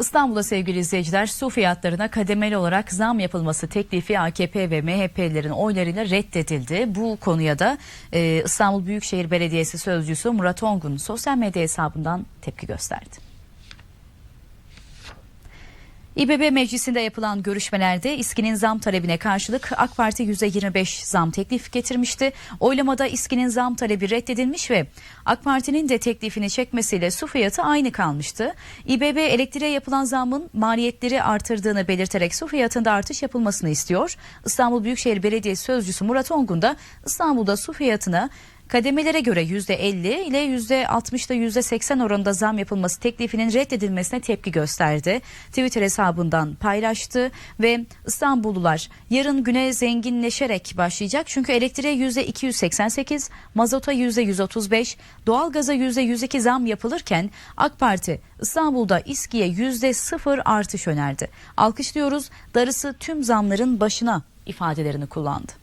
İstanbul'da sevgili izleyiciler su fiyatlarına kademeli olarak zam yapılması teklifi AKP ve MHP'lerin oylarıyla reddedildi. Bu konuya da e, İstanbul Büyükşehir Belediyesi Sözcüsü Murat Ongun sosyal medya hesabından tepki gösterdi. İBB meclisinde yapılan görüşmelerde İSKİ'nin zam talebine karşılık AK Parti %25 zam teklif getirmişti. Oylamada İSKİ'nin zam talebi reddedilmiş ve AK Parti'nin de teklifini çekmesiyle su fiyatı aynı kalmıştı. İBB elektriğe yapılan zamın maliyetleri artırdığını belirterek su fiyatında artış yapılmasını istiyor. İstanbul Büyükşehir Belediyesi Sözcüsü Murat Ongun da İstanbul'da su fiyatına Kademelere göre %50 ile %60'da %80 oranında zam yapılması teklifinin reddedilmesine tepki gösterdi. Twitter hesabından paylaştı ve İstanbullular yarın güne zenginleşerek başlayacak. Çünkü elektriğe %288, mazota %135, doğalgaza %102 zam yapılırken AK Parti İstanbul'da İSKİ'ye %0 artış önerdi. Alkışlıyoruz darısı tüm zamların başına ifadelerini kullandı.